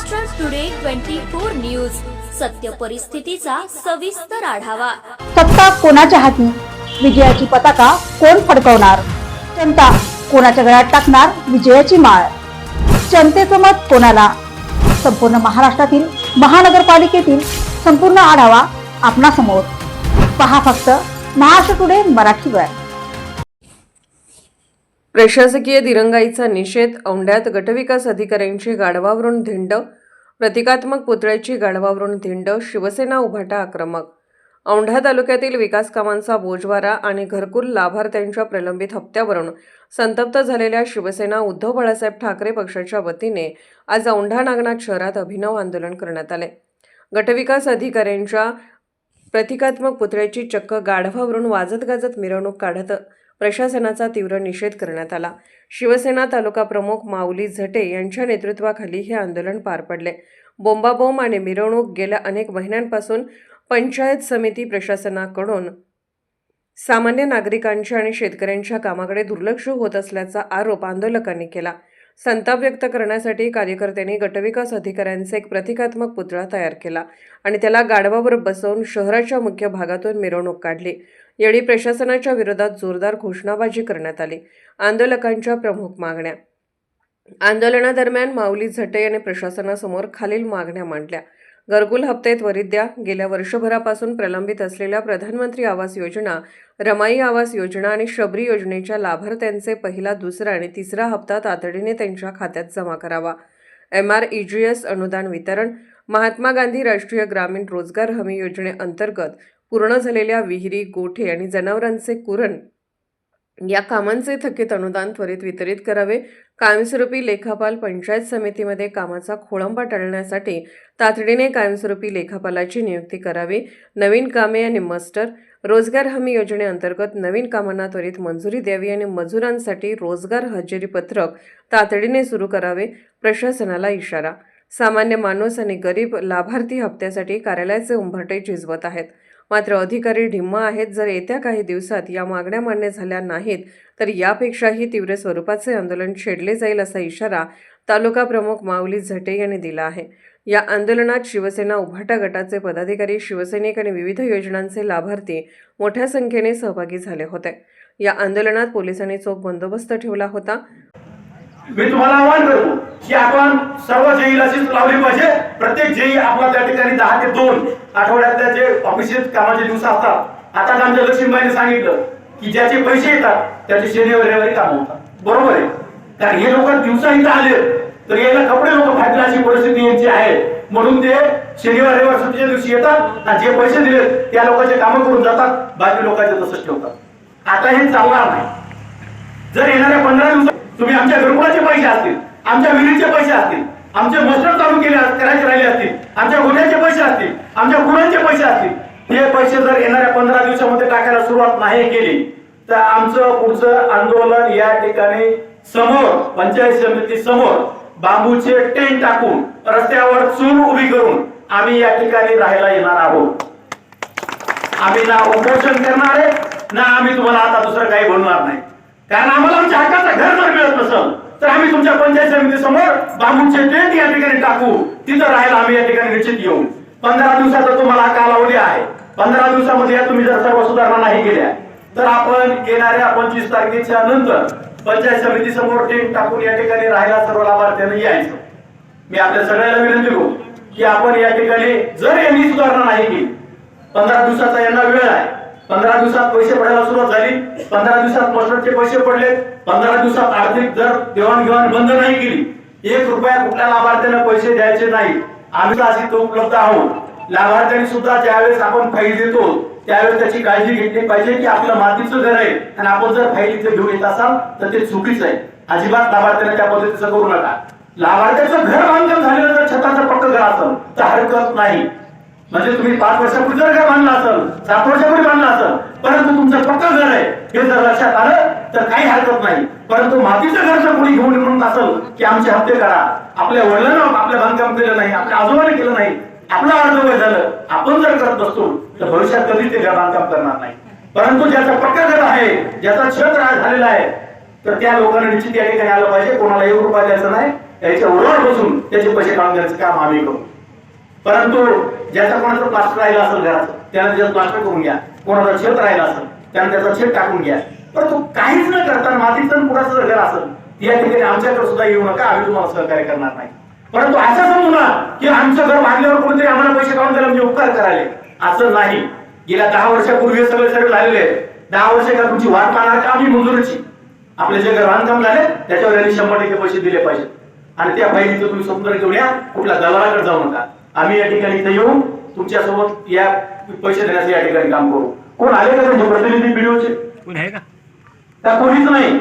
Maharashtra today twenty four news सत्य परिस्थितीचा सविस्तर आढावा. सत्ता कोणाच्या हाती? विजयाची पताका कोण फडकवणार? जनता कोणाच्या गळ्यात टाकणार विजयाची माळ? जनतेचं मत कोणाला? संपूर्ण महाराष्ट्रातील महानगरपालिकेतील संपूर्ण आढावा आपणासमोर. पहा फक्त महाराष्ट्र टुडे मराठीवर प्रशासकीय दिरंगाईचा निषेध औंढ्यात गटविकास अधिकाऱ्यांची गाढवावरून धिंड प्रतिकात्मक पुतळ्याची गाढवावरून धिंड शिवसेना उभाटा आक्रमक. औंढा तालुक्यातील विकास कामांचा बोजवारा आणि घरकुल लाभार्थ्यांच्या प्रलंबित हप्त्यावरून संतप्त झालेल्या शिवसेना उद्धव बाळासाहेब ठाकरे पक्षाच्या वतीने आज औंढा नागनाथ शहरात अभिनव आंदोलन करण्यात आले. गटविकास अधिकाऱ्यांच्या प्रतिकात्मक पुतळ्याची चक्क गाढवावरून वाजत गाजत मिरवणूक काढत प्रशासनाचा तीव्र निषेध करण्यात आला. शिवसेना तालुका प्रमुख माऊली झटे यांच्या नेतृत्वाखाली हे आंदोलन पार पडले. बोंबाबोंब आणि मिरवणूक गेल्या अनेक महिन्यांपासून पंचायत समिती प्रशासनाकडून सामान्य नागरिकांच्या आणि शेतकऱ्यांच्या कामाकडे दुर्लक्ष होत असल्याचा आरोप आंदोलकांनी केला. संताप व्यक्त करण्यासाठी कार्यकर्त्यांनी गटविकास अधिकाऱ्यांचा एक प्रतिकात्मक पुतळा तयार केला आणि त्याला गाढवावर बसवून शहराच्या मुख्य भागातून मिरवणूक काढली. यावेळी प्रशासनाच्या विरोधात जोरदार घोषणाबाजी करण्यात आली. आंदोलकांच्या प्रमुख मागण्या. आंदोलनादरम्यान माऊली झटे यांनी प्रशासनासमोर खालील मागण्या मांडल्या. घरकुल हप्ते त्वरित द्या गेल्या वर्षभरापासून प्रलंबित असलेल्या प्रधानमंत्री आवास योजना रमाई आवास योजना आणि शबरी योजनेच्या लाभार्थ्यांचे पहिला दुसरा आणि तिसरा हप्ता तातडीने त्यांच्या खात्यात जमा करावा. M R E G S अनुदान वितरण महात्मा गांधी राष्ट्रीय ग्रामीण रोजगार हमी योजनेअंतर्गत पूर्ण झालेल्या विहिरी गोठे आणि जनावरांचे कुरण या कामांचे थकीत अनुदान त्वरित वितरित करावे. कायमस्वरूपी लेखापाल पंचायत समितीमध्ये कामाचा खोळंबा टाळण्यासाठी तातडीने कायमस्वरूपी लेखापालाची नियुक्ती करावी. नवीन कामे आणि मस्टर रोजगार हमी योजनेअंतर्गत नवीन कामांना त्वरित मंजुरी द्यावी आणि मजुरांसाठी रोजगार हजेरी पत्रक तातडीने सुरू करावे प्रशासनाला इशारा. सामान्य माणूस आणि गरीब लाभार्थी हप्त्यासाठी कार्यालयाचे उंबरटे झिजवत आहेत. मात्र अधिकारी ढिम्म आहेत. जर येत्या काही दिवसात या मागण्या मान्य झाल्या नाहीत तर यापेक्षाही तीव्र स्वरूपाचे आंदोलन छेडले जाईल असा इशारा तालुका प्रमुख माऊली झटे यांनी दिला आहे. या आंदोलनात शिवसेना उभाटा गटाचे पदाधिकारी शिवसैनिक आणि विविध योजनांचे लाभार्थी मोठ्या संख्येने सहभागी झाले होते. या आंदोलनात पोलिसांनी चोख बंदोबस्त ठेवला होता. मी तुम्हाला आवाहन करतो की आपण सर्व जेईला अशीच लावली पाहिजे. प्रत्येक जेई आपला त्या ठिकाणी दहा ते दोन आठवड्यातल्या जे ऑफिशियल कामाचे दिवस असतात. आता आमच्या लक्ष्मीबाईने सांगितलं की ज्याचे पैसे येतात त्याचे शनिवार रविवारी काम होतात. बरोबर आहे. कारण हे लोक दिवसा इथं आले तर याला कपडे लोक फाटले अशी परिस्थिती यांची आहे. म्हणून ते शनिवार रविवार सुट्टीच्या दिवशी येतात आणि जे पैसे दिले त्या लोकांचे कामं करून जातात. बाकी लोकांचे तसंच ठेवतात. आता हे चालणार नाही. जर येणाऱ्या पंधरा दिवसात तुम्ही आमच्या घरकुलाचे पैसे असतील आमच्या विहिरीचे पैसे असतील आमचे मस्टर चालू केले करायचे राहिले असतील आमच्या गुन्ह्याचे पैसे असतील आमच्या गुणांचे पैसे असतील हे पैसे जर येणाऱ्या पंधरा दिवसामध्ये टाकायला सुरुवात नाही केली तर आमचं पुढचं आंदोलन या ठिकाणी समोर पंचायत समिती समोर बांबूचे टेंट टाकून रस्त्यावर चूल उभी करून आम्ही या ठिकाणी राहायला येणार आहोत. आम्ही ना उपोषण करणार आहे ना आम्ही तुम्हाला आता दुसरं काही बोलणार नाही. कारण आम्हाला आमच्या हक्काचं घर जर मिळत नसेल तर आम्ही तुमच्या पंचायत समिती समोर बांबूचे टेंट या ठिकाणी टाकू. तिथं राहायला आम्ही या ठिकाणी निश्चित येऊ. पंधरा दिवसाचा तुम्हाला कालावधी आहे. पंधरा दिवसामध्ये या तुम्ही जर सर्व सुधारणा नाही केल्या तर आपण येणाऱ्या पंचवीस तारखेच्या नंतर पंचायत समिती समोर टेंट टाकून या ठिकाणी राहायला सर्व लाभार्थ्यांना यायचं. मी आपल्या सगळ्याला विनंती करू की आपण या ठिकाणी जर यांनी सुधारणा नाही केली पंधरा दिवसाचा यांना वेळ आहे पंधरा दिवसात पैसे पडायला सुरुवात झाली. पंधरा दिवसात मस्टरचे पैसे पडले. पंधरा दिवसात आर्थिक जर देवाणघेवाण बंद नाही केली एक रुपया कुठल्या लाभार्थ्यांना पैसे द्यायचे नाही. आम्ही अशी तो उपलब्ध आहोत. लाभार्थ्यांनी सुद्धा ज्यावेळेस आपण फाईल देतो त्यावेळेस त्याची काळजी घेतली पाहिजे की आपलं मातीचं घर आहे. आणि आपण जर फाईल इथे घेऊन येत असाल तर ते चुकीचं आहे. अजिबात लाभार्थ्यांना त्या पद्धतीचं करू नका. लाभार्थ्याचं घर बांधकाम झालेलं जर छताचं पक्क घर असेल तर हरकत नाही. म्हणजे तुम्ही पाच वर्षापूर्वी जर घर बांधलं असेल सात वर्षापूर्वी बांधलं परंतु तुमचं पक्क घर आहे हे जर लक्षात आलं तर काही हरकत नाही. परंतु मातीचं घर जर कोणी घेऊन म्हणून असेल की आमचे हप्ते करा. आपल्या वडिलांना आपलं बांधकाम केलं नाही आपल्या आजोबाने केलं नाही. आपलं अर्ध वय झालं आपण जर करत असतो तर भविष्यात कधी ते घर बांधकाम करणार नाही. परंतु ज्याचं पक्का घर आहे ज्याचा छत झालेला आहे तर त्या लोकांना निश्चित या ठिकाणी आलं पाहिजे. कोणाला एक रुपया द्यायचा नाही त्याच्या उरावर बसून त्याचे पैसे काढून द्यायचं काम आम्ही करू. परंतु ज्याचा कोणाचं प्लास्टर राहिलं असेल घरात त्यानं त्याचं प्लास्टर करून घ्या. कोणाचा छेद राहिला असेल त्यानं त्याचा छेद टाकून घ्या. परंतु काहीच न करता मातीचं कुणाचं जर घर असेल या ठिकाणी आमच्याकडे सुद्धा येऊ नका आम्ही तुम्हाला सहकार्य करणार नाही. परंतु असं समजू ना की आमचं घर बांधल्यावर कोणतरी आम्हाला पैसे काढून द्यायला म्हणजे उपकार करायले. असं नाही. गेल्या दहा वर्षापूर्वी सगळे सगळे झालेले आहेत. दहा वर्ष का तुमची वाट पाहणार का आम्ही मंजुरीची? आपले जे घर बांधकाम झाले त्याच्यावर यांनी शंभर टक्के पैसे दिले पाहिजे आणि त्या फायलीचं तुम्ही स्वतंत्र घेऊन या कुठल्या दलालाकडे जाऊ नका. आम्ही या ठिकाणी इथे येऊन तुमच्यासोबत या पैसे देण्याचं या ठिकाणी काम करू. कोण आले का त्यांचे प्रतिनिधी व्हिडिओचे कोण आहे का? त्या कोणीच नाही.